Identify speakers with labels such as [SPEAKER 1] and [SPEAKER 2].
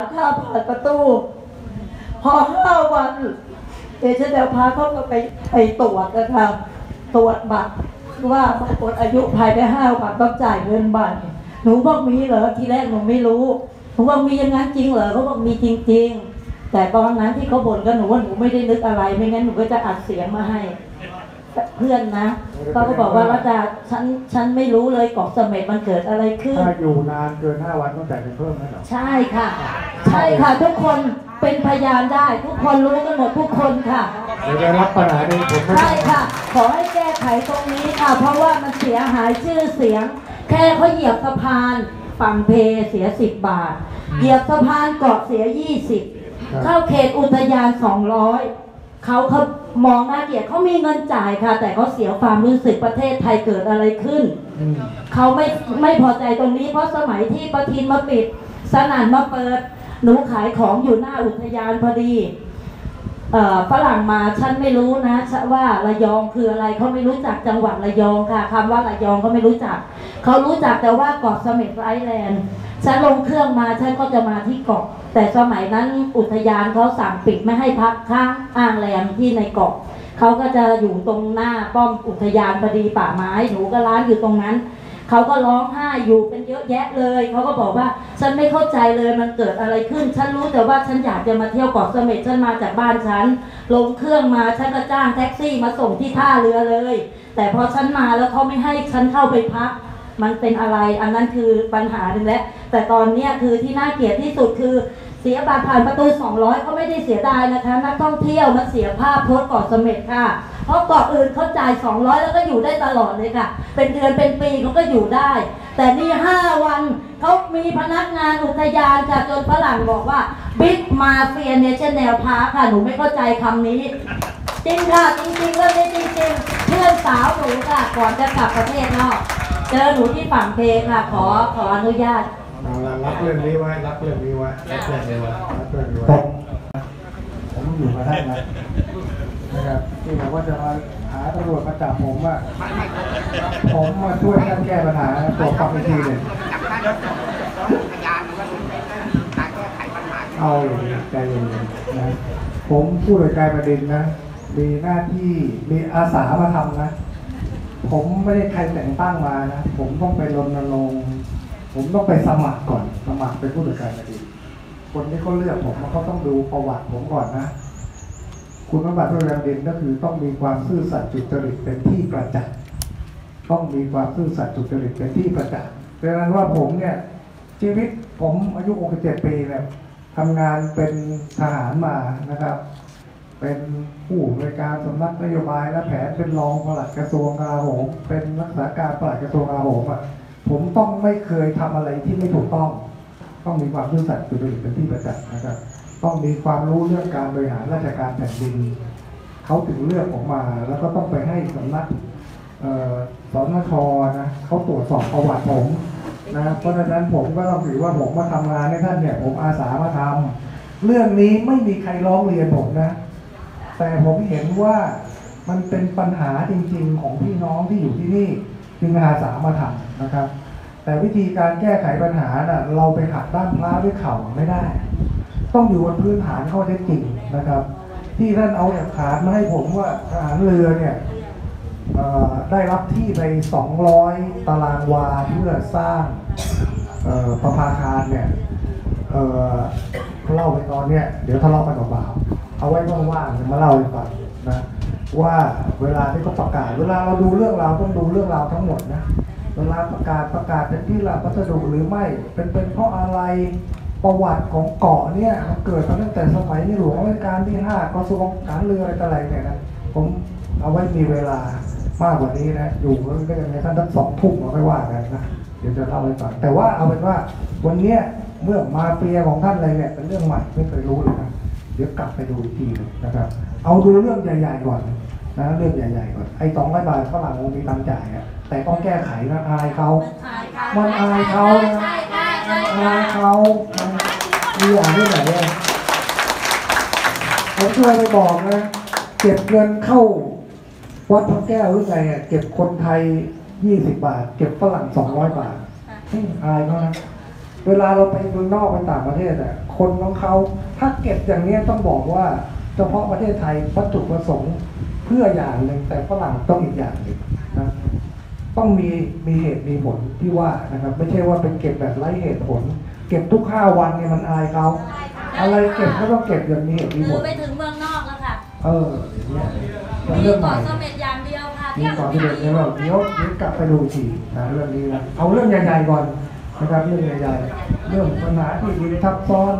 [SPEAKER 1] ข้าผ่านประตู พอห้าวันเอเจนเดลพาเขาก็ไปไปตรวจนะครับตรวจบัตรว่าหมดอายุภายในห้าวันต้องจ่ายเงินบัตรหนูบอกมีเหรอทีแรกหนูไม่รู้หนูบอกมีอย่างนั้นจริงเหรอเขาบอกมีจริง ๆ แต่ตอนนั้นที่เขาบ่นกับหนูว่าหนูไม่ได้นึกอะไรไม่งั้นหนูก็จะอัดเสียงมาให้ เพื่อนนะเขาก็บอกว่ารัตดาฉันฉันไม่รู้เลยเกาะเสม็ดมันเกิดอะไรขึ้น
[SPEAKER 2] ถ้าอยู่นานเกิน5วันต้องจ่ายเงินเพิ่มไหมเหรอ
[SPEAKER 1] ใช่ค่ะ ใช่ค่ะทุกคนเป็นพยานได้ ทุกคนรู้กันหมดทุกคนค่ะ
[SPEAKER 2] เดี๋ยวจะรับปัญหานี้ผมไม่
[SPEAKER 1] ใช่ค่ะ ขอให้แก้ไขตรงนี้ค่ะ เพราะว่ามันเสียหายชื่อเสียง แค่เขาเหยียบสะพานฝั่งเพเสียสิบบาท เหยียบสะพานเกาะเสียยี่สิบเข้าเขตอุทยานสองร้อยเขาเขา มองน่าเกลียดเขามีเงินจ่ายค่ะ แต่เขาเสียความรู้สึกประเทศไทยเกิดอะไรขึ้น เขาไม่ไม่พอใจตรงนี้เพราะสมัยที่ประทินมาปิด สนั่นมาเปิด หนูขายของอยู่หน้าอุทยานพอดีฝรั่งมาฉันไม่รู้นะว่าระยองคืออะไรเขาไม่รู้จักจังหวัดระยองค่ะคำว่าระยองเขาไม่รู้จัก เขารู้จักแต่ว่าเกาะเสม็ดไอแลนด์ ฉันลงเครื่องมาฉันก็จะมาที่เกาะ แต่สมัยนั้นอุทยานเขาสั่งปิดไม่ให้พักค้างอ้างแรมที่ในเกาะเขาก็จะอยู่ตรงหน้าป้อมอุทยานพอดีป่าไม้หนูก็ร้านอยู่ตรงนั้นเขาก็ร้องไห้อยู่เป็นเยอะแยะเลยเขาก็บอกว่าฉันไม่เข้าใจเลยมันเกิดอะไรขึ้น ฉันรู้แต่ว่าฉันอยากจะมาเที่ยวเกาะเสม็ดฉันมาจากบ้านฉันลงเครื่องมาฉันก็จ้างแท็กซี่มาส่งที่ท่าเรือเลย แต่พอฉันมาแล้วเขาไม่ให้ฉันเข้าไปพัก มันเป็นอะไร อันนั้นคือปัญหาหนึ่งแล้ว แต่ตอนเนี้ยคือที่น่าเกลียดที่สุดคือเสียบัตรผ่านประตู 200 ก็ไม่ได้เสียดายนะคะ นักท่องเที่ยวมันเสียภาพโพสเกาะเสม็ดค่ะ เพราะเกาะอื่นเขาจ่าย 200 แล้วก็อยู่ได้ตลอดเลยค่ะ เป็นเดือนเป็นปีเขาก็อยู่ได้ แต่นี่ 5 วันเขามีพนักงานอุทยานค่ะจนฝรั่งบอกว่าบิ๊กมาเฟียเนชั่นแนลพาร์คค่ะ หนูไม่เข้าใจคำนี้จริงค่ะ จริงๆเรื่องนี้จริงๆ เพื่อนสาวหนูค่ะ ก่อนจะกลับประเทศนอก เจอหนูที่ฝั่งเพค่ะ ขอขออนุญาต
[SPEAKER 2] เอาละรับเรื่องนี้ไว้รับเรื่องนี้ไว้รับเรื่องนี้ไว้รับเรื่องนี้ไว้ผมอยู่มาได้ไหมนะครับที่บอกว่าจะมาหาตำรวจมาจับผมว่า ผมมาช่วยท่านแก้ปัญหาตัวความอีกทีหนึ่ง
[SPEAKER 3] จับได้แล้วพยานว่าการแก้ไขปัญหา
[SPEAKER 2] เอาอย่างนี้ใจเย็นๆนะผมผู้โดยการประเด็นนะ มีหน้าที่มีอาสามาทำนะ ผมไม่ได้ใครแต่งตั้งมานะ ผมต้องไปรณรงค์ผมต้องไปสมัครก่อน สมัครเป็นผู้ตรวจการคดีคนที่เขาเลือกผมเขาต้องดูประวัติผมก่อนนะ คุณสมบัติผู้ตรวจการคดีก็คือต้องมีความซื่อสัตย์จุจริตเป็นที่ประจักษ์ต้องมีความซื่อสัตย์จุจริตเป็นที่ประจักษ์ดังนั้นว่าผมเนี่ย ชีวิตผมอายุ 67 ปีเนี่ยทำงานเป็นทหารมานะครับ เป็นผู้อำนวยการสำนักนโยบายและแผนเป็นรองปลัดกระทรวงกลาโหม เป็นรักษาการปลัดกระทรวงกลาโหมอะผมต้องไม่เคยทำอะไรที่ไม่ถูกต้อง ต้องมีความซื่อสัตย์สุจริตเป็นที่ประจักษ์นะครับ ต้องมีความรู้เรื่องการบริหารราชการแผ่นดินเขาถึงเลือกผมมา แล้วก็ต้องไปให้สำนักเอ่อสนชนะเขาตรวจสอบประวัติผมนะเพราะฉะนั้นผมก็ต้องถือว่าผมมาทำงานให้ท่านเนี่ย ผมอาสามาทำเรื่องนี้ไม่มีใครร้องเรียนผมนะ แต่ผมเห็นว่ามันเป็นปัญหาจริง ๆ ของพี่น้องที่อยู่ที่นี่จึงอาสามาทำนะครับ แต่วิธีการแก้ไขปัญหาน่ะเราไปหักด้านพระด้วยเข่าไม่ได้ ต้องอยู่บนพื้นฐานข้อเท็จจริงนะครับ ที่ท่านเอาหลักฐานมาให้ผมว่าทหารเรือเนี่ยได้รับที่ไป 200 ตารางวาเพื่อสร้างประภาคารเนี่ยเเล่าไปตอนเนี้ยเดี๋ยวทะเลาะกันเปล่าๆ เอาไว้ว่างๆมาเล่าให้ฟังนะว่าเวลาที่เขาประกาศ เวลาเราดูเรื่องราวต้องดูเรื่องราวทั้งหมดนะเวลาประกาศประกาศเป็นที่รับพัสดุหรือไม่เป็นเป็นเพราะอะไรประวัติของเกาะเนี่ยมันเกิดมาตั้งแต่สมัยในหลวงรัชกาลที่ห้ากระทรวงการเรืออะไรต่ออะไรเนี่ยนะผมเอาไว้มีเวลามากกว่านี้นะอยู่ก็ยังไงท่านทั้งสองทุ่มเราไม่ว่ากันนะเดี๋ยวจะเล่าให้ฟังแต่ว่าเอาเป็นว่าวันเนี้ยเมื่อมาเฟียของท่านอะไรเนี่ยเป็นเรื่องใหม่ไม่เคยรู้เลยนะ เดี๋ยวกลับไปดูอีกทีหนึงนะครับ เอาดูเรื่องใหญ่ๆก่อนนะเรื่องใหญ่ๆก่อนไอ้สองร้อยบาทฝรั่งคงมีตังค์จ่ายอะแต่ต้องแก้ไขนะอายเขามันอายเขานะมันอายเขามันมีอย่างที่ไหนอะผมเคยไปบอกนะเก็บเงินเข้า วัดพระแก้วหรือไงอะเก็บคนไทยยี่สิบบาท เก็บฝรั่งสองร้อยบาทเฮ้ยอายเขานะ เวลาเราไปเมืองนอกไปต่างประเทศอะคคนของเขาถ้าเก็บอย่างนี้ต้องบอกว่า เฉพาะประเทศไทยวัตถุประสงค์เพื่ออย่างหนึ่งแต่ฝรั่งต้องอีกอย่างหนึ่งนะต้องมีมีเหตุมีผลที่ว่านะครับ ไม่ใช่ว่าเป็นเก็บแบบไร้เหตุผล เก็บทุกห้าวันเนี่ยมันอายเขาอะไรเก็บก็ต้องเก็บอย่างมีเหตุมี
[SPEAKER 1] ห
[SPEAKER 2] ผ
[SPEAKER 1] รือ
[SPEAKER 2] ล
[SPEAKER 1] ไปถึงเมืองนอกแล้วค่ะ
[SPEAKER 2] เอออย่างเงี้ยเป็น
[SPEAKER 1] มี
[SPEAKER 2] เรื่องให
[SPEAKER 1] เกาะ
[SPEAKER 2] ม่
[SPEAKER 1] เสม็ดอย่างเดียวค่ะ
[SPEAKER 2] มีก่อนที่เด็กเนี่ยเราเดี๋ยวเดี๋ยวกลับไปดูทีนะเรื่องนี้นะเอาเรื่องใหญ่ๆก่อน นะครับเรื่องใหญ่ๆเรื่องปัญหาที่ดินทับซ้อน